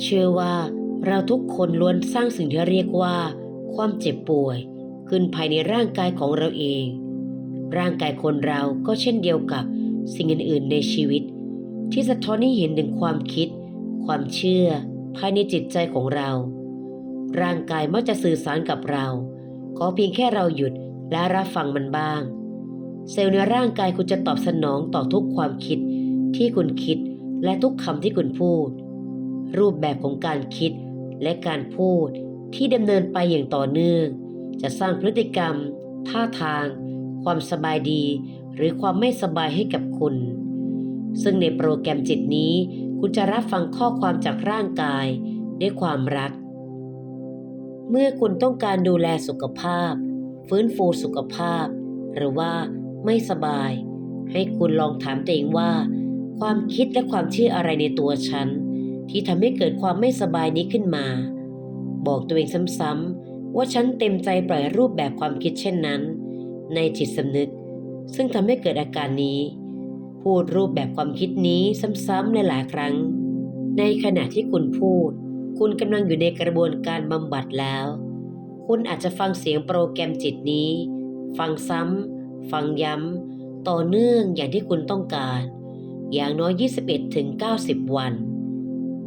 เชื่อว่าเราทุกคนล้วนสร้างสิ่งที่เรียกว่า ความเจ็บป่วย ขึ้นภายในร่างกายของเราเอง ร่างกายคนเราก็เช่นเดียวกับสิ่งอื่นๆในชีวิต ที่สะท้อนให้เห็นถึงความคิด ความเชื่อ ภายในจิตใจของเรา ร่างกายมักจะสื่อสารกับเรา ขอเพียงแค่เราหยุดและรับฟังมันบ้าง เซลล์ในร่างกายคุณจะตอบสนองต่อทุกความคิดที่คุณคิดและทุกคำที่คุณพูด รูปแบบของการคิดและการพูดที่ดำเนินไปอย่างต่อเนื่อง จะสร้างพฤติกรรม ท่าทาง ความสบายดี หรือความไม่สบายให้กับคุณ ซึ่งในโปรแกรมจิตนี้ คุณจะรับฟังข้อความจากร่างกาย ด้วยความรัก เมื่อคุณต้องการดูแลสุขภาพ ฟื้นฟูสุขภาพ หรือว่าไม่สบาย ให้คุณลองถามตัวเองว่า ความคิดและความเชื่ออะไรในตัวฉัน ที่ทำให้เกิดความไม่สบายนี้ขึ้นมา บอกตัวเองซ้ำๆว่าฉันเต็มใจปล่อยรูปแบบความคิดเช่นนั้น ในจิตสำนึก ซึ่งทำให้เกิดอาการนี้ พูดรูปแบบความคิดนี้ซ้ำๆหลายๆครั้ง ในขณะที่คุณพูด คุณกำลังอยู่ในกระบวนการบำบัดแล้ว คุณอาจจะฟังเสียงโปรแกรมจิตนี้ ฟังซ้ำฟังย้ำต่อเนื่องอย่างที่คุณต้องการ อย่างน้อย 21ถึง90 วัน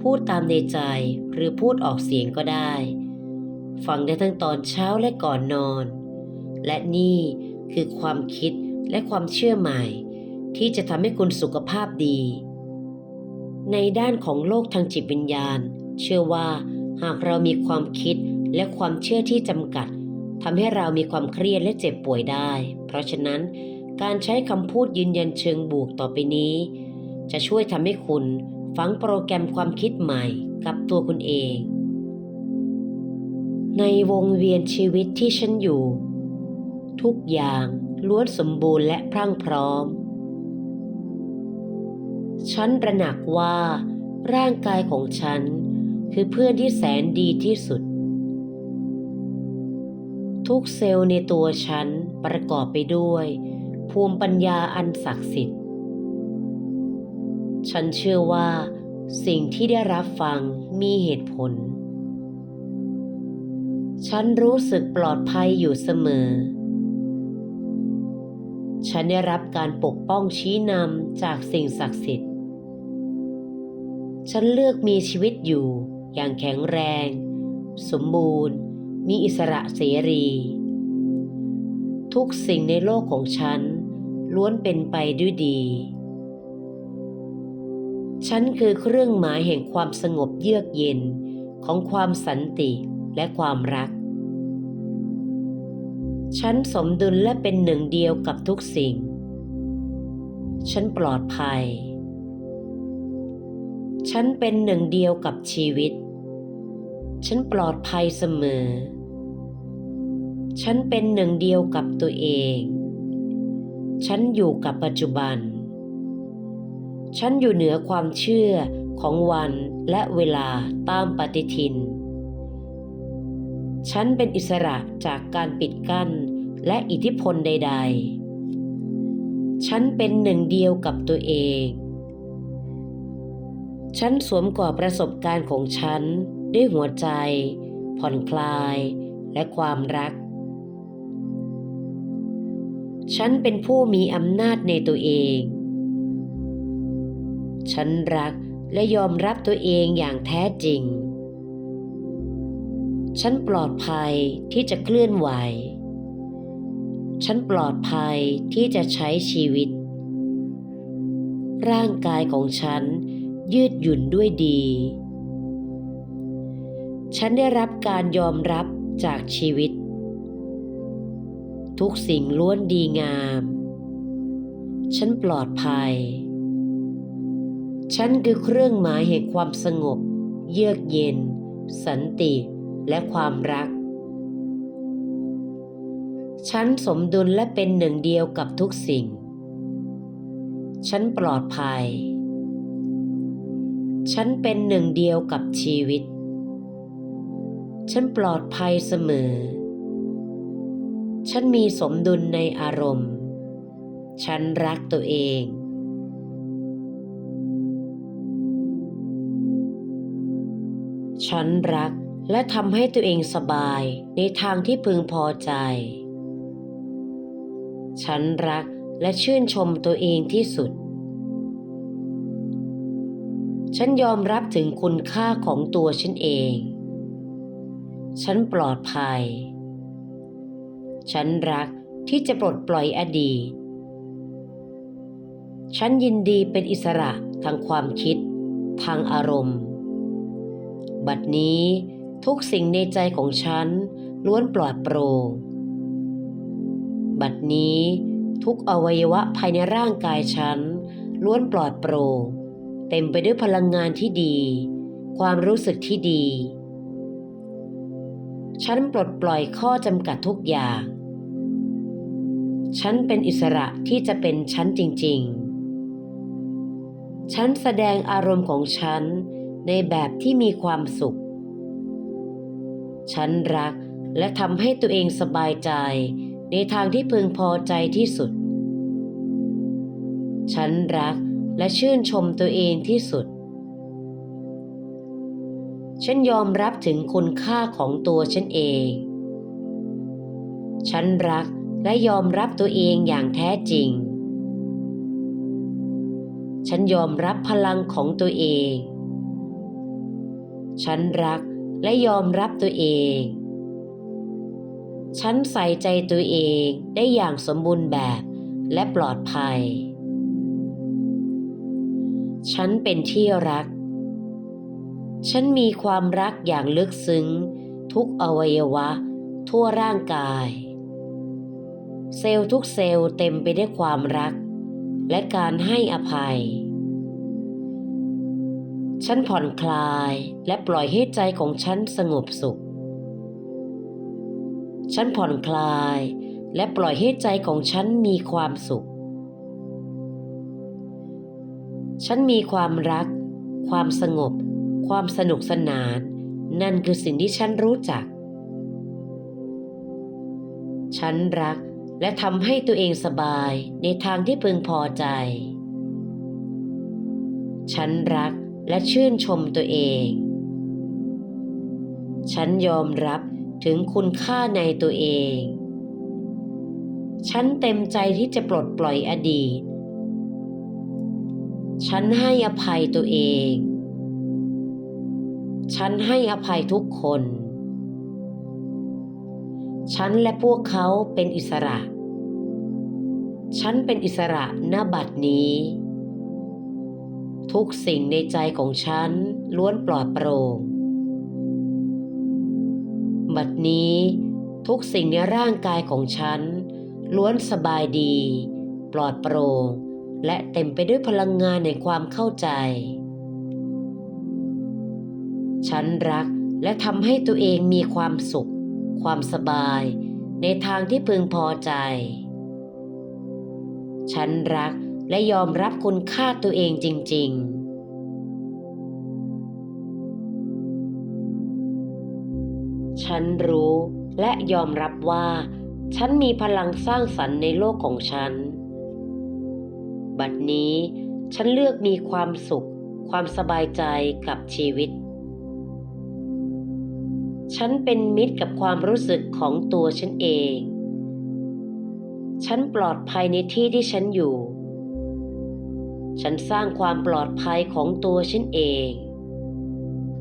พูดตามในใจหรือพูดออกเสียงก็ได้ ฟังได้ทั้งตอนเช้าและก่อนนอน และนี่คือความคิดและความเชื่อใหม่ ที่จะทำให้คุณสุขภาพดี ในด้านของโลกทางจิตวิญญาณ เชื่อว่าหากเรามีความคิดและความเชื่อที่จำกัดทำให้เรามีความเครียดและเจ็บป่วยได้ เพราะฉะนั้น การใช้คำพูดยืนยันเชิงบวกต่อไปนี้ จะช่วยทำให้คุณ ฝังโปรแกรมความคิดใหม่กับตัวคุณเอง ในวงเวียนชีวิตที่ฉันอยู่ ทุกอย่างล้วนสมบูรณ์และพรั่งพร้อม ฉันระหนักว่า ร่างกายของฉันคือเพื่อนที่แสนดีที่สุด ทุกเซลล์ในตัวฉันประกอบไปด้วย ภูมิปัญญาอันศักดิ์สิทธิ์ ฉันเชื่อว่าสิ่งที่ได้รับฟังมีเหตุผล ฉันรู้สึกปลอดภัยอยู่เสมอ ฉันได้รับการปกป้องชี้นำจากสิ่งศักดิ์สิทธิ์ ฉันเลือกมีชีวิตอยู่อย่างแข็งแรง สมบูรณ์ มีอิสระเสรี ทุกสิ่งในโลกของฉันล้วนเป็นไปด้วยดี ฉันคือเครื่องหมายแห่งความสงบเยือกเย็นของความสันติและความรัก ฉันสมดุลและเป็นหนึ่งเดียวกับทุกสิ่ง ฉันปลอดภัย ฉันเป็นหนึ่งเดียวกับชีวิต ฉันปลอดภัยเสมอ ฉันเป็นหนึ่งเดียวกับตัวเอง ฉันอยู่กับปัจจุบัน ฉันอยู่เหนือความเชื่อของวันและเวลาตามปฏิทิน ฉันเป็นอิสระจากการปิดกั้นและอิทธิพลใด ๆ ฉันเป็นหนึ่งเดียวกับตัวเอง ฉันสวมกอดประสบการณ์ของฉันด้วยหัวใจ ผ่อนคลายและความรัก ฉันเป็นผู้มีอำนาจในตัวเอง ฉันรักและยอมรับตัวเองอย่างแท้จริง ฉันปลอดภัยที่จะเคลื่อนไหว ฉันปลอดภัยที่จะใช้ชีวิต ร่างกายของฉันยืดหยุ่นด้วยดี ฉันได้รับการยอมรับจากชีวิต ทุกสิ่งล้วนดีงาม ฉันปลอดภัย ฉันคือเครื่องหมายแห่งความสงบ เยือกเย็น สันติ และความรัก ฉันสมดุลและเป็นหนึ่งเดียวกับทุกสิ่ง ฉันปลอดภัย ฉันเป็นหนึ่งเดียวกับชีวิต ฉันปลอดภัยเสมอ ฉันมีสมดุลในอารมณ์ ฉันรักตัวเอง ฉันรักและทำให้ตัวเองสบายในทางที่พึงพอใจ ฉันรักและชื่นชมตัวเองที่สุด ฉันยอมรับถึงคุณค่าของตัวฉันเอง ฉันปลอดภัย ฉันรักที่จะปลดปล่อยอดีต ฉันยินดีเป็นอิสระทางความคิด ทางอารมณ์ บัดนี้ทุกสิ่งในใจของฉันล้วนปลอดโปร่ง บัดนี้ทุกอวัยวะภายในร่างกายฉันล้วนปลอดโปร่ง เต็มไปด้วยพลังงานที่ดี ความรู้สึกที่ดี ฉันปลดปล่อยข้อจำกัดทุกอย่าง ฉันเป็นอิสระที่จะเป็นฉันจริง ๆ ฉันแสดงอารมณ์ของฉัน ในแบบที่มีความสุข ฉันรักและทำให้ตัวเองสบายใจ ในทางที่พึงพอใจที่สุด ฉันรักและชื่นชมตัวเองที่สุด ฉันยอมรับถึงคุณค่าของตัวฉันเอง ฉันรักและยอมรับตัวเองอย่างแท้จริง ฉันยอมรับพลังของตัวเอง ฉันรักและยอมรับตัวเอง ฉันใส่ใจตัวเองได้อย่างสมบูรณ์แบบและปลอดภัย ฉันเป็นที่รัก ฉันมีความรักอย่างลึกซึ้ง ทุกอวัยวะ ทั่วร่างกาย เซลล์ทุกเซลล์เต็มไปด้วยความรัก และการให้อภัย ฉันผ่อนคลายและปล่อยให้ใจของฉันสงบสุข ฉันผ่อนคลายและปล่อยให้ใจของฉันมีความสุข ฉันมีความรัก ความสงบ ความสนุกสนาน นั่นคือสิ่งที่ฉันรู้จัก ฉันรักและทำให้ตัวเองสบายในทางที่พึงพอใจ ฉันรัก และชื่นชมตัวเอง ฉันยอมรับถึงคุณค่าในตัวเอง ฉันเต็มใจที่จะปลดปล่อยอดีต ฉันให้อภัยตัวเอง ฉันให้อภัยทุกคน ฉันและพวกเขาเป็นอิสระ ฉันเป็นอิสระณบัดนี้ ทุกสิ่งในใจของฉันล้วนปลอดโปร่ง บัดนี้ทุกสิ่งในร่างกายของฉัน ล้วนสบายดี ปลอดโปร่ง และเต็มไปด้วยพลังงานในความเข้าใจ ฉันรักและทำให้ตัวเองมีความสุข ความสบาย ในทางที่พึงพอใจ ฉันรัก และยอมรับคุณค่าตัวเองจริง ๆฉันรู้และยอมรับว่า ฉันมีพลังสร้างสรรค์ในโลกของฉัน บัดนี้ฉันเลือกมีความสุข ความสบายใจกับชีวิต ฉันเป็นมิตรกับความรู้สึกของตัวฉันเอง ฉันปลอดภัยในที่ที่ฉันอยู่ ฉันสร้างความปลอดภัยของตัวฉันเอง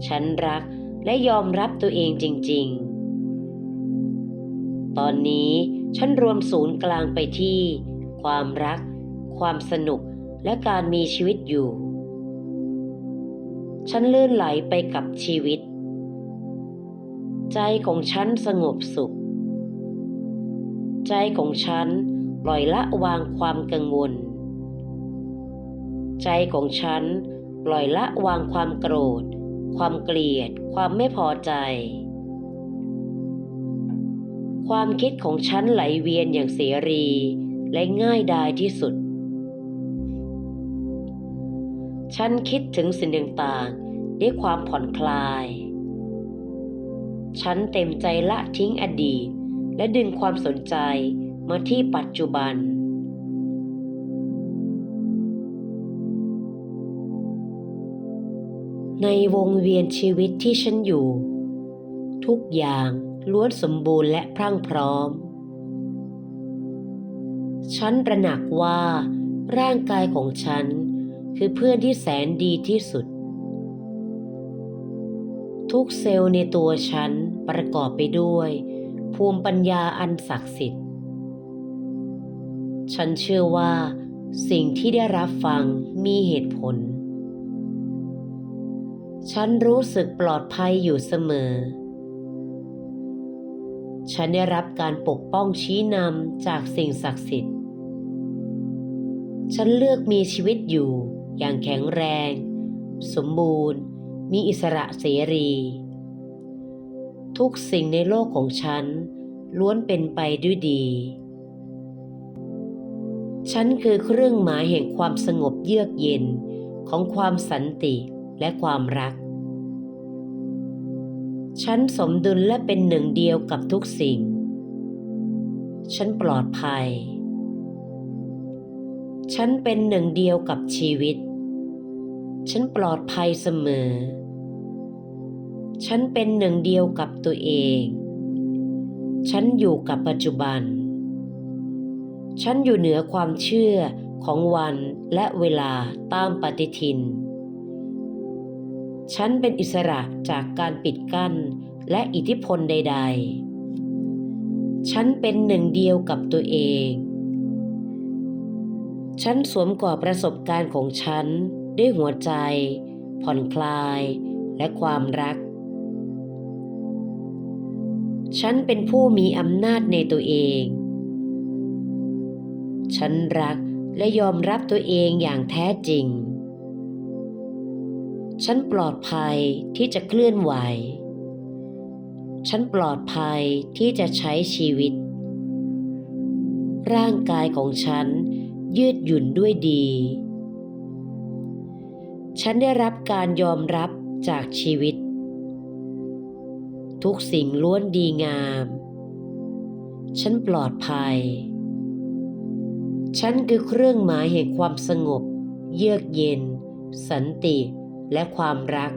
ฉันรักและยอมรับตัวเองจริง ๆ ตอนนี้ฉันรวมศูนย์กลางไปที่ ความรัก ความสนุกและการมีชีวิตอยู่ ฉันลื่นไหลไปกับชีวิต ใจของฉันสงบสุข ใจของฉันปล่อยละวางความกังวล ใจของฉันปล่อยละวางความโกรธ ความเกลียด ความไม่พอใจ ความคิดของฉันไหลเวียนอย่างเสรี และง่ายดายที่สุด ฉันคิดถึงสิ่งต่างๆด้วยความผ่อนคลาย ฉันเต็มใจละทิ้งอดีต และดึงความสนใจมาที่ปัจจุบัน ในวงเวียนชีวิตที่ฉันอยู่ ทุกอย่างล้วนสมบูรณ์และพรั่งพร้อม ฉันระหนักว่าร่างกายของฉันคือเพื่อนที่แสนดีที่สุด ทุกเซลล์ในตัวฉันประกอบไปด้วย ภูมิปัญญาอันศักดิ์สิทธิ์ ฉันเชื่อว่าสิ่งที่ได้รับฟังมีเหตุผล ฉันรู้สึกปลอดภัยอยู่เสมอ ฉันได้รับการปกป้องชี้นำจากสิ่งศักดิ์สิทธิ์ ฉันเลือกมีชีวิตอยู่อย่างแข็งแรง สมบูรณ์ มีอิสระเสรี ทุกสิ่งในโลกของฉันล้วนเป็นไปด้วยดี ฉันคือเครื่องหมายแห่งความสงบเยือกเย็นของความสันติและความรัก ฉันสมดุลและเป็นหนึ่งเดียวกับทุกสิ่ง ฉันปลอดภัย ฉันเป็นหนึ่งเดียวกับชีวิต ฉันปลอดภัยเสมอ ฉันเป็นหนึ่งเดียวกับตัวเอง ฉันอยู่กับปัจจุบัน ฉันอยู่เหนือความเชื่อของวันและเวลาตามปฏิทิน ฉันเป็นอิสระจากการปิดกั้นและอิทธิพลใด ๆ ฉันเป็นหนึ่งเดียวกับตัวเอง ฉันสวมกอดประสบการณ์ของฉันด้วยหัวใจ ผ่อนคลายและความรัก ฉันเป็นผู้มีอำนาจในตัวเอง ฉันรักและยอมรับตัวเองอย่างแท้จริง ฉันปลอดภัยที่จะเคลื่อนไหว ฉันปลอดภัยที่จะใช้ชีวิต ร่างกายของฉันยืดหยุ่นด้วยดี ฉันได้รับการยอมรับจากชีวิต ทุกสิ่งล้วนดีงาม ฉันปลอดภัย ฉันคือเครื่องหมายแห่งความสงบ เยือกเย็น สันติ และความรัก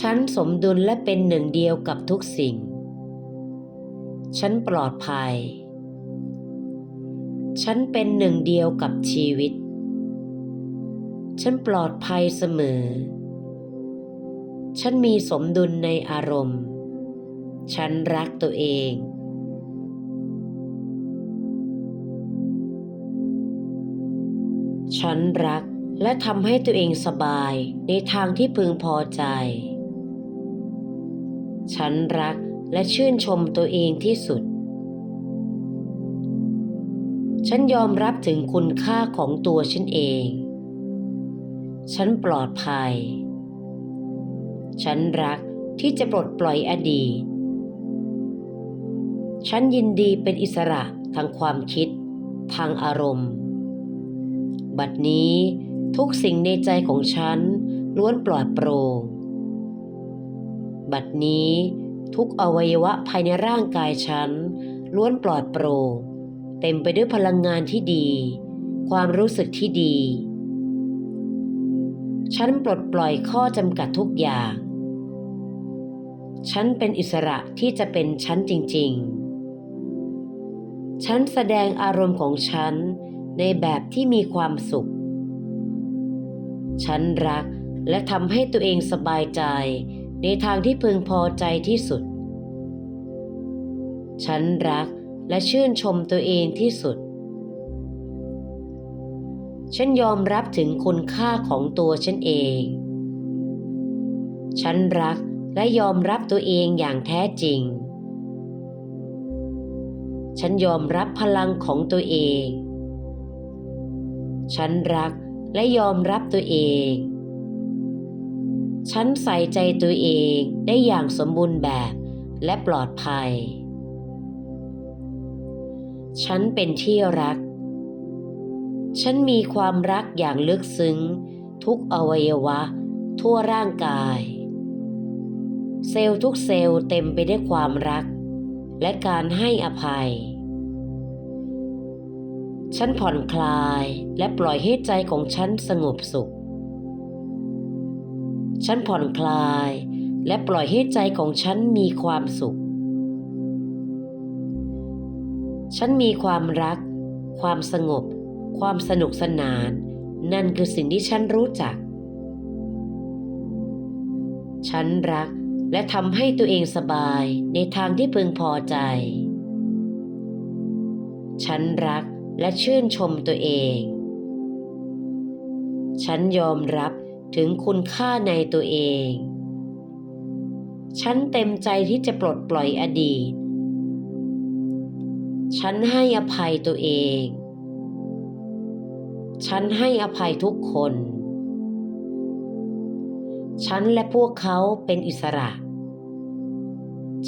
ฉันสมดุลและเป็นหนึ่งเดียวกับทุกสิ่ง ฉันปลอดภัย ฉันเป็นหนึ่งเดียวกับชีวิต ฉันปลอดภัยเสมอ ฉันมีสมดุลในอารมณ์ ฉันรักตัวเองฉันรัก และทำให้ตัวเองสบายในทางที่พึงพอใจ ฉันรักและชื่นชมตัวเองที่สุด ฉันยอมรับถึงคุณค่าของตัวฉันเอง ฉันปลอดภัย ฉันรักที่จะปลดปล่อยอดีต ฉันยินดีเป็นอิสระทางความคิด ทางอารมณ์ บัดนี้ ทุกสิ่งในใจของฉันล้วนปลอดโปร่ง บัดนี้ทุกอวัยวะภายในร่างกายฉันล้วนปลอดโปร่งเต็มไปด้วยพลังงานที่ดี ความรู้สึกที่ดี ฉันปลดปล่อยข้อจำกัดทุกอย่าง ฉันเป็นอิสระที่จะเป็นฉันจริง ๆ ฉันแสดงอารมณ์ของฉันในแบบที่มีความสุข ฉันรักและทำให้ตัวเองสบายใจ ในทางที่พึงพอใจที่สุด ฉันรักและชื่นชมตัวเองที่สุด ฉันยอมรับถึงคุณค่าของตัวฉันเอง ฉันรักและยอมรับตัวเองอย่างแท้จริง ฉันยอมรับพลังของตัวเอง ฉันรักและ และยอมรับตัวเอง ฉันใส่ใจตัวเองได้อย่างสมบูรณ์แบบและปลอดภัย ฉันเป็นที่รัก ฉันมีความรักอย่างลึกซึ้ง ทุกอวัยวะ ทั่วร่างกาย เซลล์ทุกเซลล์เต็มไปด้วยความรัก และการให้อภัย ฉันผ่อนคลายและปล่อยให้ใจของฉันสงบสุข ฉันผ่อนคลายและปล่อยให้ใจของฉันมีความสุข ฉันมีความรัก ความสงบ ความสนุกสนาน นั่นคือสิ่งที่ฉันรู้จัก ฉันรักและทำให้ตัวเองสบายในทางที่พึงพอใจ ฉันรัก และชื่นชมตัวเอง ฉันยอมรับถึงคุณค่าในตัวเอง ฉันเต็มใจที่จะปลดปล่อยอดีต ฉันให้อภัยตัวเอง ฉันให้อภัยทุกคน ฉันและพวกเขาเป็นอิสระ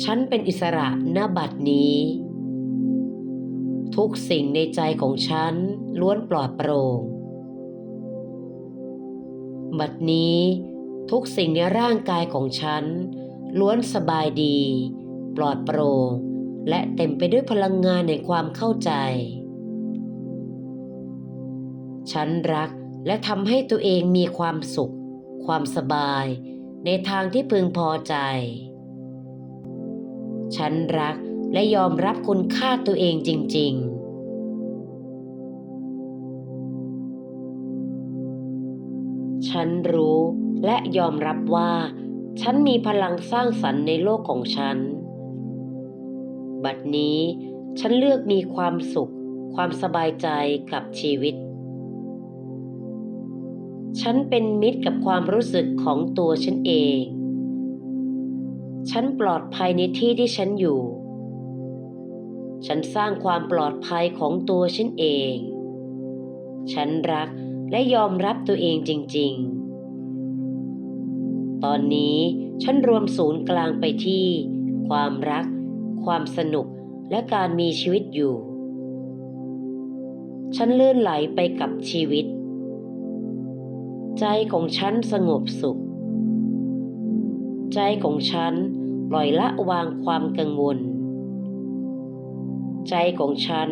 ฉันเป็นอิสระณบัดนี้ ทุกสิ่งในใจของฉันล้วนปลอดโปร่ง บัดนี้ทุกสิ่งในร่างกายของฉัน ล้วนสบายดี ปลอดโปร่ง และเต็มไปด้วยพลังงานในความเข้าใจ ฉันรักและทำให้ตัวเองมีความสุข ความสบาย ในทางที่พึงพอใจ ฉันรัก และยอมรับคุณค่าตัวเองจริง ๆฉันรู้และยอมรับว่า ฉันมีพลังสร้างสรรค์ในโลกของฉัน บัดนี้ฉันเลือกมีความสุข ความสบายใจกับชีวิต ฉันเป็นมิตรกับความรู้สึกของตัวฉันเอง ฉันปลอดภัยในที่ที่ฉันอยู่ ฉันสร้างความปลอดภัยของตัวฉันเอง ฉันรักและยอมรับตัวเองจริง ๆ ตอนนี้ฉันรวมศูนย์กลางไปที่ ความรัก ความสนุกและการมีชีวิตอยู่ ฉันเลื่อนไหลไปกับชีวิต ใจของฉันสงบสุข ใจของฉันปล่อยละวางความกังวล ใจของฉัน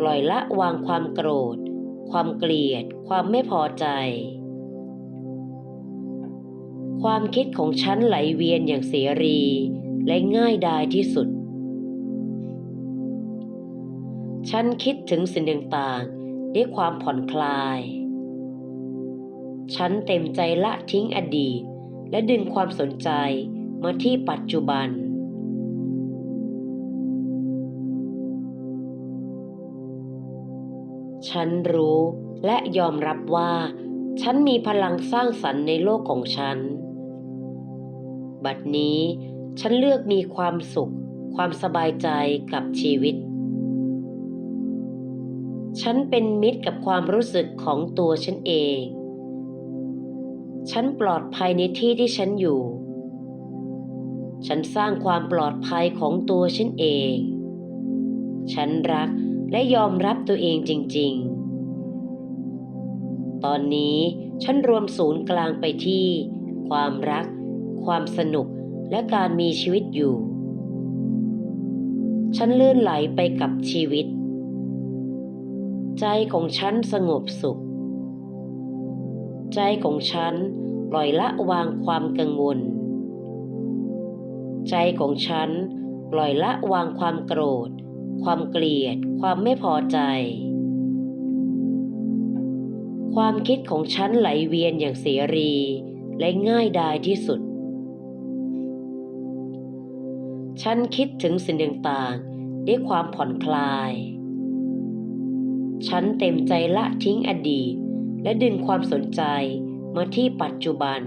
ปล่อยละวางความโกรธ ความเกลียด ความไม่พอใจ ความคิดของฉันไหลเวียนอย่างเสรี และง่ายดายที่สุด ฉันคิดถึงสิ่งต่างๆด้วยความผ่อนคลาย ฉันเต็มใจละทิ้งอดีต และดึงความสนใจมาที่ปัจจุบัน ฉันรู้และยอมรับว่า ฉันมีพลังสร้างสรรค์ในโลกของฉัน บัดนี้ฉันเลือกมีความสุข ความสบายใจกับชีวิต ฉันเป็นมิตรกับความรู้สึกของตัวฉันเอง ฉันปลอดภัยในที่ที่ฉันอยู่ ฉันสร้างความปลอดภัยของตัวฉันเอง ฉันรัก และยอมรับตัวเองจริง ๆ ตอนนี้ฉันรวมศูนย์กลางไปที่ ความรัก ความสนุกและการมีชีวิตอยู่ ฉันเลื่อนไหลไปกับชีวิต ใจของฉันสงบสุข ใจของฉันปล่อยละวางความกังวล ใจของฉันปล่อยละวางความโกรธ ความเกลียด ความไม่พอใจ ความคิดของฉันไหลเวียนอย่างเสรีและง่ายดายที่สุด ฉันคิดถึงสิ่งต่างๆด้วยความผ่อนคลาย ฉันเต็มใจละทิ้งอดีต และดึงความสนใจมาที่ปัจจุบัน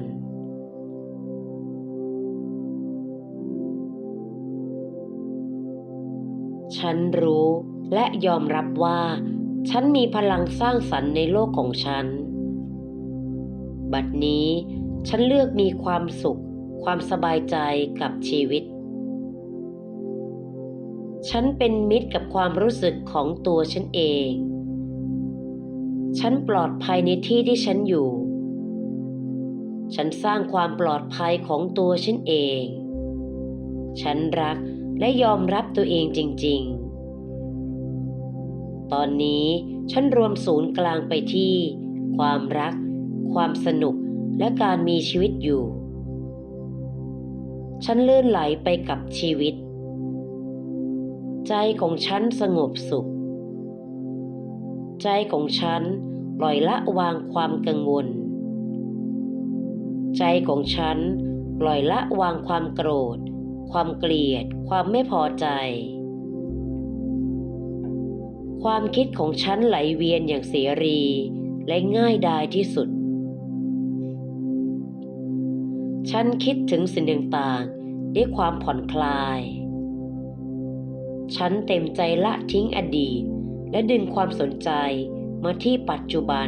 ฉันรู้และยอมรับว่า ฉันมีพลังสร้างสรรค์ในโลกของฉัน บัดนี้ ฉันเลือกมีความสุข ความสบายใจกับชีวิต ฉันเป็นมิตรกับความรู้สึกของตัวฉันเอง ฉันปลอดภัยในที่ที่ฉันอยู่ ฉันสร้างความปลอดภัยของตัวฉันเอง ฉันรัก และยอมรับตัวเองจริง ๆ ตอนนี้ฉันรวมศูนย์กลางไปที่ ความรัก ความสนุกและการมีชีวิตอยู่ ฉันลื่นไหลไปกับชีวิต ใจของฉันสงบสุข ใจของฉันปล่อยละวางความกังวล ใจของฉันปล่อยละวางความโกรธ ความเกลียด ความไม่พอใจ ความคิดของฉันไหลเวียนอย่างเสรีและง่ายดายที่สุด ฉันคิดถึงสิ่งต่างๆด้วยความผ่อนคลาย ฉันเต็มใจละทิ้งอดีตและดึงความสนใจมาที่ปัจจุบัน